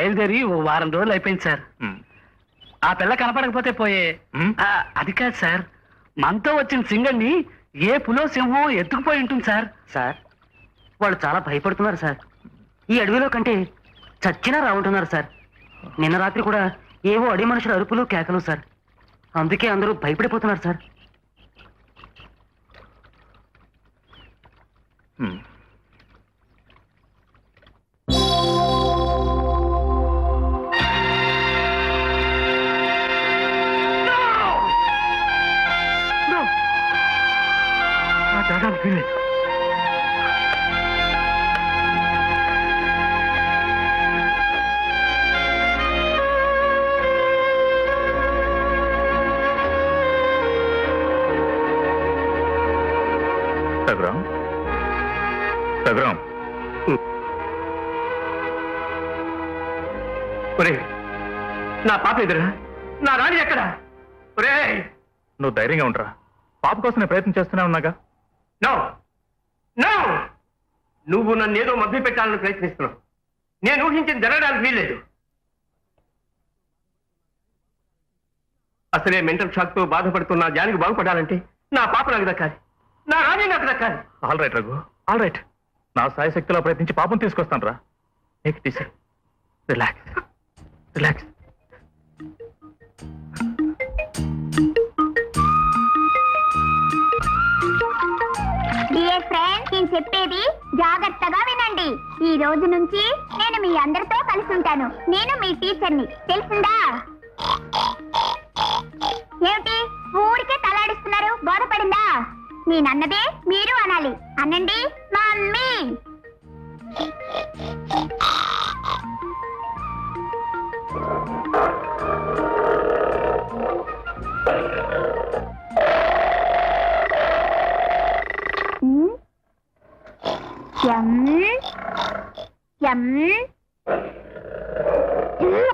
బయలుదేరి ఓ వారం రోజులు అయిపోయింది సార్. ఆ పిల్ల కనపడకపోతే పోయే. ఆ, అది కాదు సార్. మనతో వచ్చిన సింగల్ని ఏ పులో సింహం ఎత్తుకుపోయి ఉంటుంది సార్. సార్. వాళ్ళు చాలా భయపడుతున్నారు సార్. ఈ అడవిలో కంటే చచ్చినా రావుంటున్నారు సార్. నిన్న రాత్రి కూడా ఏవో అడవి మనుషుల అరుపులు కేకలు సార్. అందుకే అందరూ భయపడిపోతున్నారు సార్. నా పాప ఎదురా? నా రాణి ఎక్కడ? ఒరే నువ్వు ధైర్యంగా ఉండరా. పాప కోసం నేను ప్రయత్నం చేస్తూనే ఉన్నాగా? నో! నో! నువ్వు నన్ను ఏదో మభ్య పెట్టాలని ప్రయత్నిస్తున్నావు. నేను ఊహించింది జరగడానికి వీల్లేదు. అసలే మెంటల్ షాక్తో బాధపడుతున్న జానికి బాగుపడాలంటే నా పాప నాకు దక్కాలి. నా రాణి నాకు దక్కాలి. All right Raghu. All right నా సాయ శక్తిలో ప్రయత్నించి పాపం తీసుకొస్తాను రా నీకు తీసి రిలాక్స్ రిలాక్స్ నేను చెప్పేది జాగ్రత్తగా వినండి. ఈ రోజు నుంచి నేను మీ అందరితో కలిసి ఉంటాను. నేను మీ టీచర్ని. తెలిసిందా? ఏమిటి? ఊరికే తలాడిస్తున్నారు? బోధపడిందా? నేనన్నదే మీరు అనాలి. అనండి మమ్మీ. ఎం?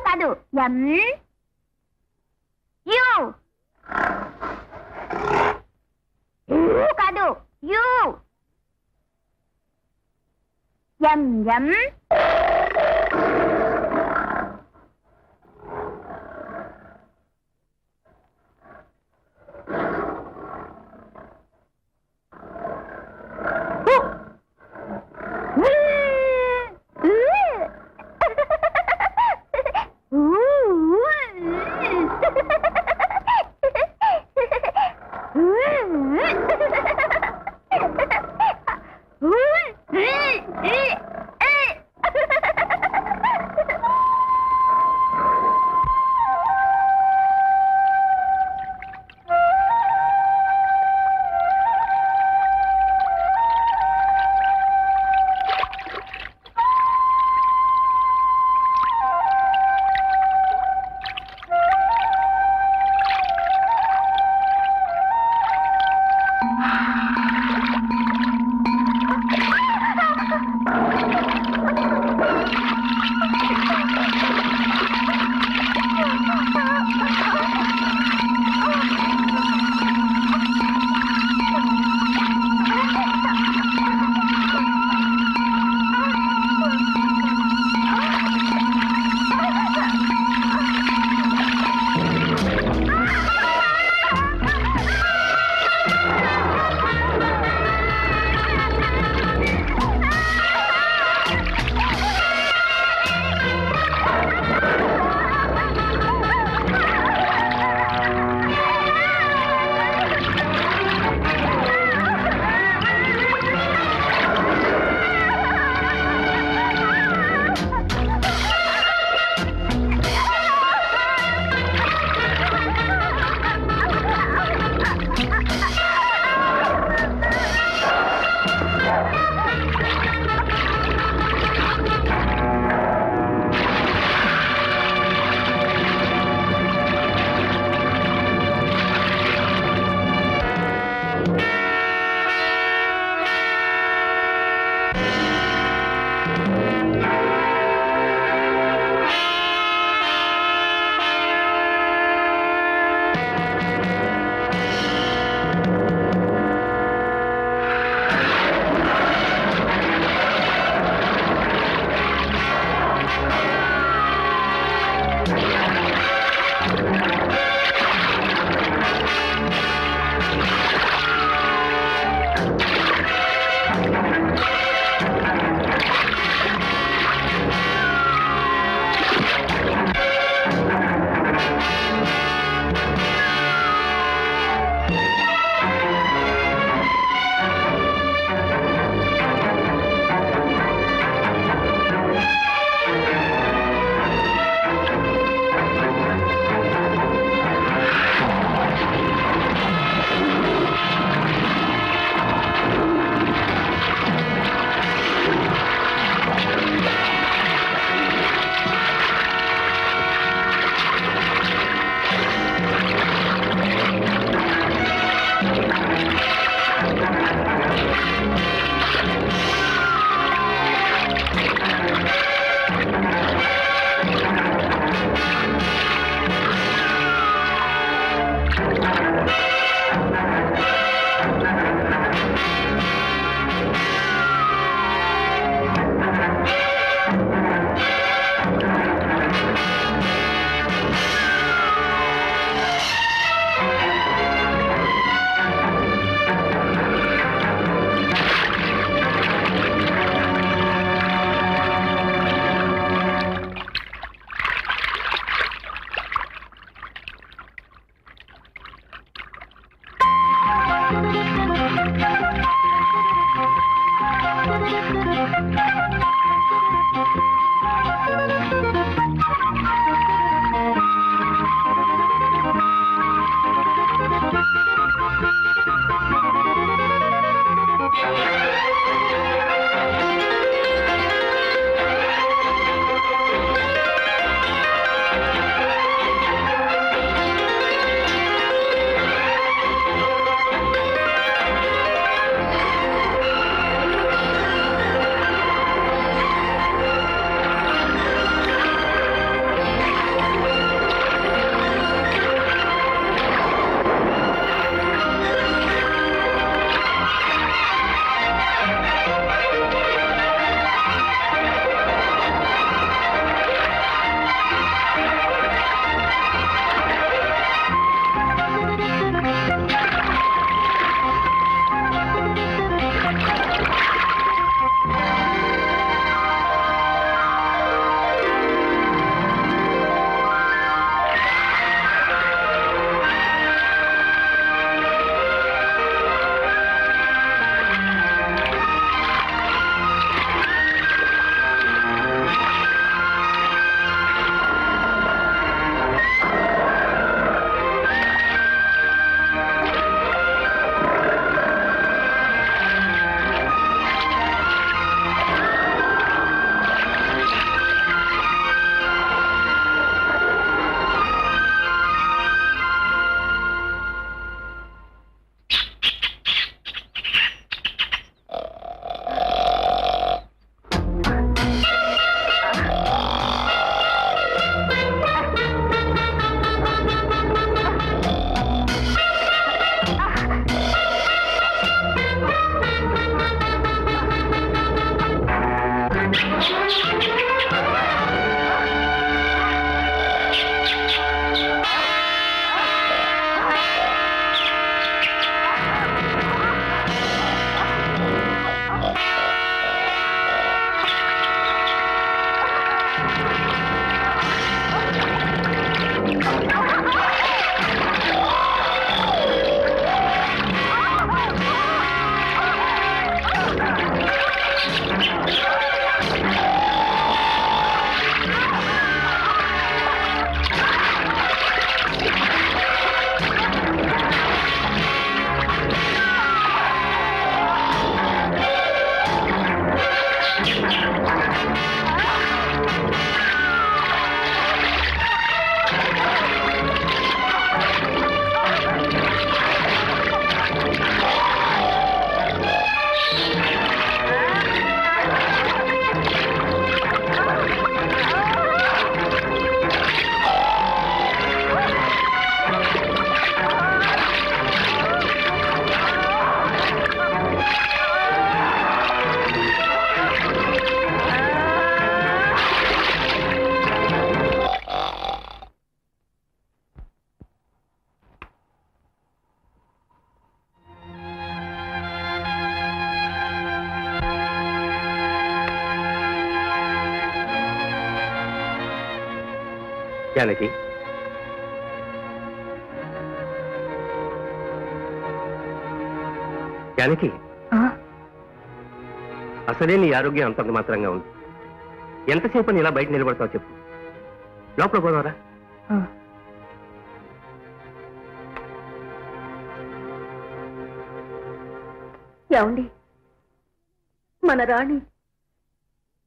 కాదు ఎం? యు. యు కాదు యు. ఎం ఎం? జానకి జానకి అసలే నీ ఆరోగ్యం అంతంత మాత్రంగా ఉంది. ఎంతసేపు నీ ఇలా బయట నిలబడతావు చెప్పు. లోపల పోదావరా ఏమండి? మన రాణి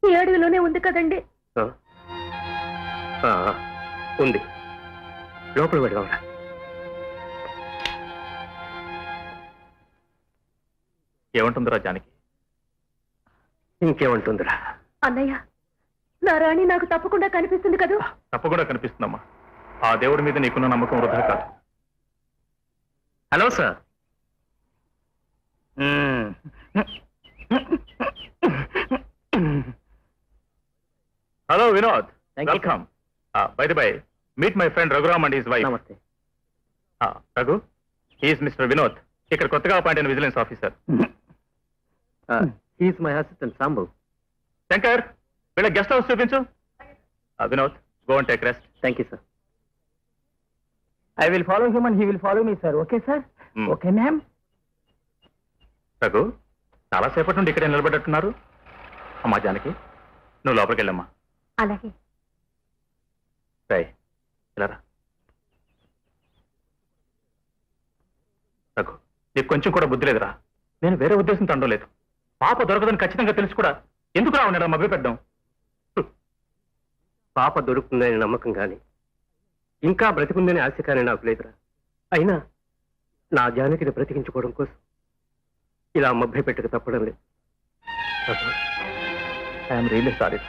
ఈ అడవిలోనే ఉంది కదండి. ఉంది. లోపల పెడదాంరా ఏమంటుందిరా జానకి? ఇంకేముంటుందిరా? అన్నయ్య నా రాణి నాకు తప్పకుండా కనిపిస్తుంది కదూ? తప్పకుండా కనిపిస్తుందమ్మా. ఆ దేవుడి మీద నీకున్న నమ్మకం వృధా కాదు. Hello sir. Hello Vinod. Welcome. By the by. Meet my friend Raghuram and his wife నమస్తే రఘు ఈజ్ మిస్టర్ వినోద్ ఇక్కడ కొత్తగా అపాయింట్ అయిన vigilance officer he's my assistant Sambu Shankar వీళ్ళ గెస్ట్ హౌస్ చూపించు. Vinod go and take rest thank you sir I will follow him and he will follow me sir okay sir. Okay ma'am Raghu చాలా సేపటి నుండి ఇక్కడే నిలబెట్టున్నారు అమ్మా జానకి నువ్వు లోపలికి వెళ్ళమ్మా. అలాగే. రై ఇలా. రఘు నీకు కొంచెం కూడా బుద్ధి లేదురా. నేను వేరే ఉద్దేశంతో అండలేదు పాప దొరకదని ఖచ్చితంగా తెలిసి కూడా ఎందుకు రా ఉన్నాడు మభ్య పెద్దాం పాప దొరుకుతుందని నమ్మకం కానీ ఇంకా బ్రతికుందని ఆశ కానీ నాకు లేదురా. అయినా నా జానకిని బ్రతికించుకోవడం కోసం ఇలా మభ్య పెట్టక తప్పడం లేదు. I'm really sorry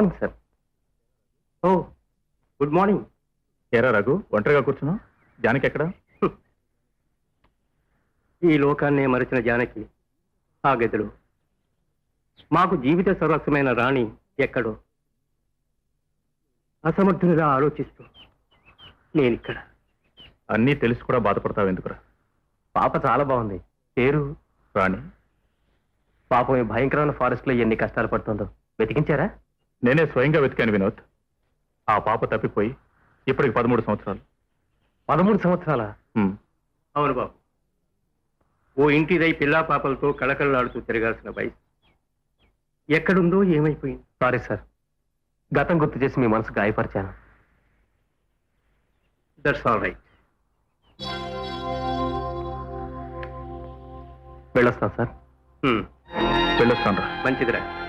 morning sir. Oh good morning. ఏరా రఘు ఒంటరిగా కూర్చున్నావు? జానకి ఎక్కడ? ఈ లోకాన్నే మరచిన జానకి ఆ గదిలో. మాకు జీవిత సర్వస్వమైన రాణి ఎక్కడో? అసమర్థునిలా ఆలోచిస్తూ నేనిక్కడ. అన్నీ తెలిసి కూడా బాధపడతావు ఎందుకురా? పాప చాలా బాగుంది. పేరు? రాణి. పాపం ఈ భయంకరమైన ఫారెస్ట్లో ఎన్ని కష్టాలు పడుతుందో. వెతికించారా? నేనే స్వయంగా వెతికాను వినోద్. ఆ పాప తప్పిపోయి ఇప్పటికి పదమూడు సంవత్సరాలు. పదమూడు సంవత్సరాల? ఉమ్. అవును బాబు. ఓ ఇంటిదై పిల్లా పాపలతో కళకళలాడుతూ తిరగాల్సిన వయసు. ఎక్కడుందో ఏమైపోయింది? Sorry sir. గతం గుర్తు చేసి మీ మనసు గాయపరిచాను. దట్స్ ఆల్ రైట్ వెళ్ళొస్తాం సార్. వెళ్ళొస్తాను రా. మంచిదిరా.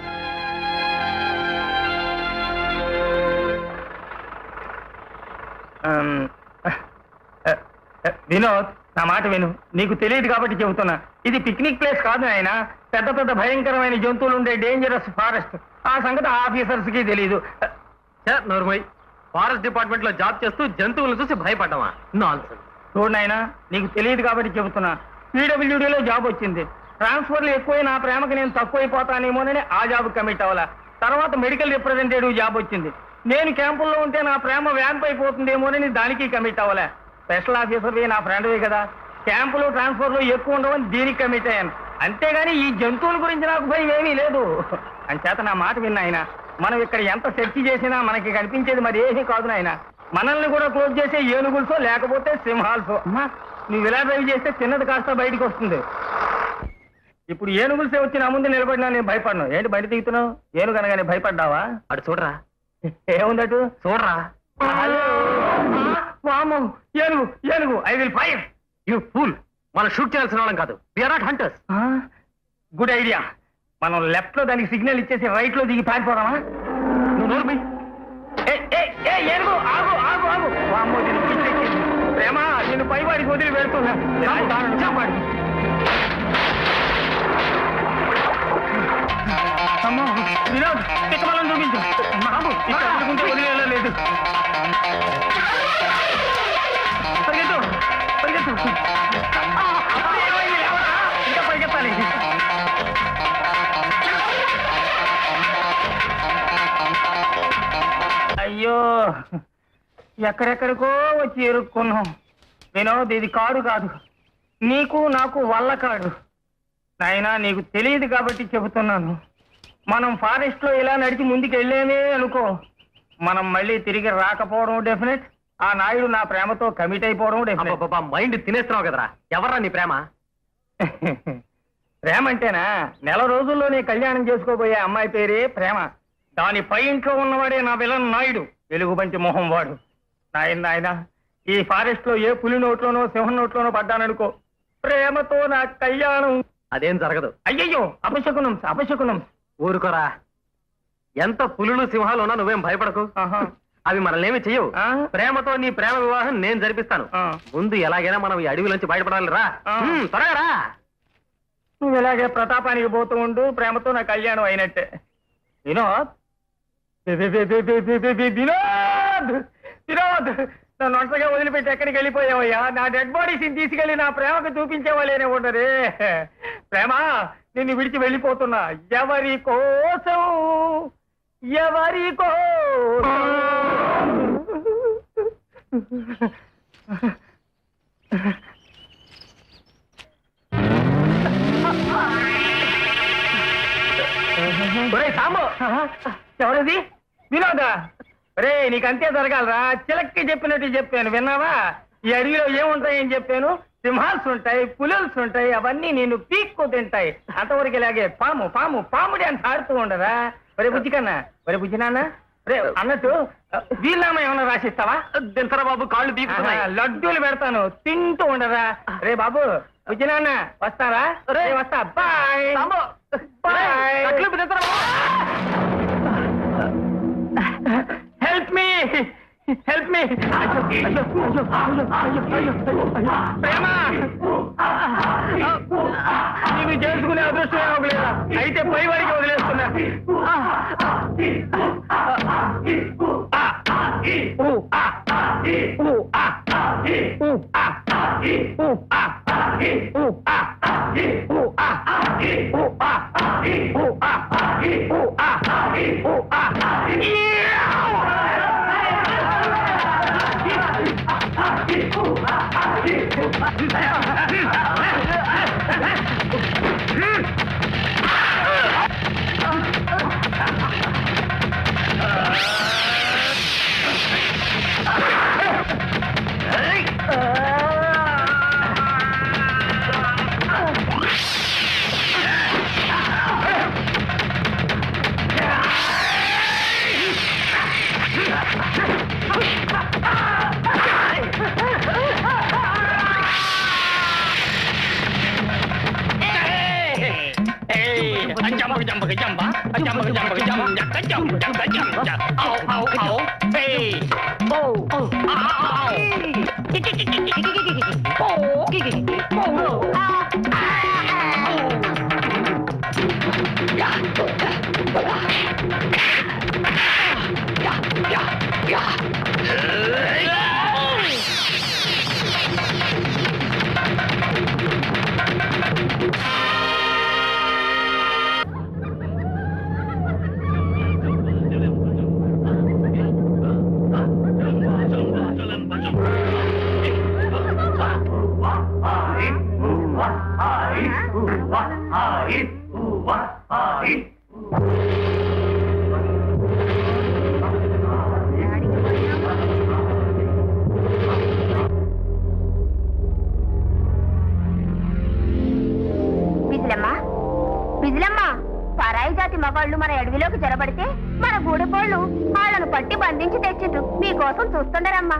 వినోద్ నా మాట విను. నీకు తెలియదు కాబట్టి చెబుతున్నా. ఇది పిక్నిక్ ప్లేస్ కాదు ఆయన పెద్ద పెద్ద భయంకరమైన జంతువులు ఉండే డేంజరస్ ఫారెస్ట్ ఆ సంగతి ఆఫీసర్స్కి తెలియదు నోర్మయ్. ఫారెస్ట్ డిపార్ట్మెంట్లో జాబ్ చేస్తూ జంతువులను చూసి భయపడ్డావా? నాన్ చూడు నాయనా నీకు తెలియదు కాబట్టి చెబుతున్నా. పీడబ్ల్యూడీలో జాబ్ వచ్చింది. ట్రాన్స్ఫర్లు ఎక్కువై నా ప్రేమకి నేను తక్కువైపోతానేమోనని ఆ జాబ్ కమిట్ అవ్వాలా. తర్వాత మెడికల్ రిప్రజెంటేటివ్ జాబ్ వచ్చింది. నేను క్యాంపుల్లో ఉంటే నా ప్రేమ వ్యాంప్ అయిపోతుందేమోనని దానికి కమిట్ అవ్వలే. స్పెషల్ ఆఫీసర్వి నా ఫ్రెండ్వి కదా. క్యాంపులు ట్రాన్స్ఫర్లు ఎక్కువ ఉండవని దీనికి కమిట్ అయ్యాను. అంతేగాని ఈ జంతువుల గురించి నాకు భయం ఏమీ లేదు. అంచేత నా మాట విన్న ఆయన మనం ఇక్కడ ఎంత సెర్చ్ చేసినా మనకి కనిపించేది మరి ఏమీ కాదు నాయన. మనల్ని కూడా క్లోజ్ చేసే ఏనుగులతో లేకపోతే సింహాలతో అమ్మా నువ్వు ఇలా డ్రైవ్ చేస్తే చిన్నది కాస్త బయటికి వస్తుంది. ఇప్పుడు ఏనుగులసే వచ్చి నా ముందు నిలబడినా నేను భయపడను. ఏంటి బయట దిగుతున్నావు? ఏనుగు అనగానే భయపడ్డావా? అటు చూడరా. ఏముందటు? చూడరా. వాము ఏనుగు ఏనుగు. I will fire you fool మనం షూట్ చేయాల్సిన వాళ్ళం కాదు. We are not hunters good idea మనం లెఫ్ట్లో దానికి సిగ్నల్ ఇచ్చేసి రైట్లో దిగి పారిపోదామా నువ్వు నోరు ఏనుగు ఆగు ఆగు ఆగు. పిచ్చెక్కింది. ప్రేమ నేను పైవాడికి వదిలి వెళ్తున్నా. అమ్మో వినోద్ పిక్కమలను చూపించు. బాబు ఇక్కడ వదిలేలా లేదు. పరిగెత్తు పరిగెత్తు. ఇంకా పరిగెత్తాలి. అయ్యో ఎక్కడెక్కడికో వచ్చి ఎరుక్కున్నాం. వినోద్ ఇది కాడు కాదు. నీకు నాకు వల్ల కాడు. నాయనా నీకు తెలియదు కాబట్టి చెబుతున్నాను. మనం ఫారెస్ట్లో ఇలా నడిచి ముందుకు వెళ్ళేమే అనుకో. మనం మళ్ళీ తిరిగి రాకపోవడం డెఫినెట్ ఆ నాయుడు నా ప్రేమతో కమిట్ అయిపోవడం డెఫినెట్ అబ్బబ్బబ్బా, మైండ్ తినేస్తున్నావు కదరా. ఎవర్రా నీ ప్రేమ? ప్రేమ అంటేనా? నెల రోజుల్లోనే కళ్యాణం చేసుకోబోయే అమ్మాయి పేరే ప్రేమ. దాని పై ఇంట్లో ఉన్నవాడే నా విలన్ నాయుడు. వెలుగుబంటి మొహం వాడు. నాయన నాయన ఈ ఫారెస్ట్లో ఏ పులి నోట్లోనో సింహం నోట్లోనో పడ్డాననుకో ప్రేమతో నా కళ్యాణం అదేం జరగదు. అయ్యయ్యో అపశకునం అపశకునం. ఊరుకోరా. ఎంత పులులు సింహాలు ఉన్నా నువ్వేం భయపడకు. అవి మనల్నేమి చెయ్యవు. ప్రేమతో నీ ప్రేమ వివాహం నేను జరిపిస్తాను. ముందు ఎలాగైనా మనం ఈ అడవిలోంచి బయటపడాలి రా త్వరగా రా. నువ్వు ఇలాగే ప్రతాపానికి పోతూ ఉండు ప్రేమతో నా కళ్యాణం అయినట్టే. వినోద్? వినోద్! నన్ను ఒంటరిగా వదిలిపెట్టి ఎక్కడికి వెళ్ళిపోయావయ్యా? నా డెడ్ బాడీస్ తీసుకెళ్ళి నా ప్రేమకు చూపించేవాళ్ళేనే ఉండరే. ప్రేమ నిన్ను విడిచి వెళ్ళిపోతున్నా. ఎవరి కోసం? ఎవరి కోసం? సాంబు. ఎవరది? వినోదా? రే నీకంతే జరగాలరా. చిలక్కి చెప్పినట్టు చెప్పాను. విన్నావా? ఈ అడవిలో ఏముంటాయని చెప్పాను? సింహాల్స్ ఉంటాయి పులుల్స్ ఉంటాయి అవన్నీ నేను పీక్కు తింటాయి. అంతవరకు ఇలాగే పాము పాము పాము డాన్స్ ఆడుతూ ఉండరా ఒరే బుజ్జి కన్నా ఒరే బుజ్జి నాన్న రే అన్నట్టు వీళ్ళనామా ఏమన్నా రాసిస్తావా? దింతరా బాబు కాళ్ళు బీగుతున్నాయి లడ్డూలు పెడతాను తింటూ ఉండరా రే బాబు బుజ్జి నాన్న వస్తారా రే వస్తా bye. Bye. Help me. Help me Prema. నీకు చేసుకునే అదృష్టం ఇవ్వలేదా అయితే పై వారికి వదిలేస్తున్నా. Yeah! Uh... పరాయి జాతి మగాళ్ళు మన అడవిలోకి జరబడితే మన గూడెపోళ్ళు వాళ్ళను పట్టి బంధించి తెచ్చిండ్రు. మీకోసం చూస్తుండరమ్మా.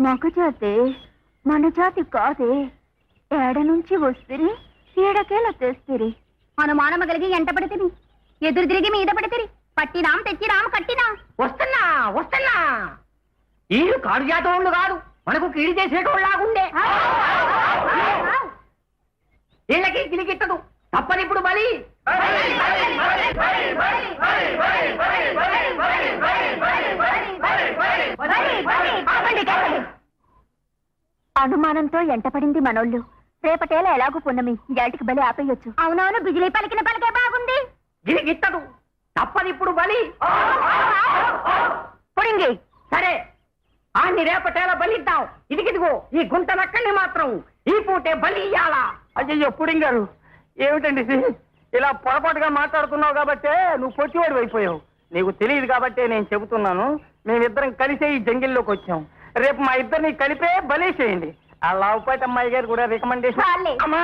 మగ జాతి మన జాతి కాదే. ఏడ నుంచి వస్తే ఏడకేలా తెస్తురి. అనుమానమ కలిగి ఎంట పడితిరి ఎదురు తిరిగి మీద పడితిరి పట్టినాం తెచ్చినాం కట్టినాం వస్తున్నా వస్తున్నా వీళ్ళు కాడు జాతోళ్ళు కాదు మనకు కీడి చేసేటోళ్ళలాగుండే వీళ్ళకి గిలిగిట్టదు తప్పనిప్పుడు బలి అనుమానంతో ఎంటపడింది మనోళ్ళు రేపటేలా ఎలాగూ పున్నమి జాటికి బలి ఆపేయొచ్చు. అవునవును బిజిలీ పలికిన పలికే బాగుంది. గిలిగిట్టదు తప్పనిప్పుడు బలి. పుడింగి. సరే ఆన్ని రేపటేలా బలిద్దాం. ఇదిగిదిగో ఈ గుంట నక్కల్ని మాత్రం ఈ పూటే బలి ఇయ్యాలా అయ్యో పుడింగ్ గారు ఏమిటండి ఇది? ఇలా పొరపాటుగా మాట్లాడుతున్నావు కాబట్టే నువ్వు పొట్టివాడు అయిపోయావు. నీకు తెలియదు కాబట్టే నేను చెబుతున్నాను. మేమిద్దరం కలిసే ఈ జంగిల్లోకి వచ్చాం. రేపు మా ఇద్దరిని కలిపే బలేసేయండి ఆ లావుపేట అమ్మాయి గారు కూడా రికమెండేషన్ అమ్మా.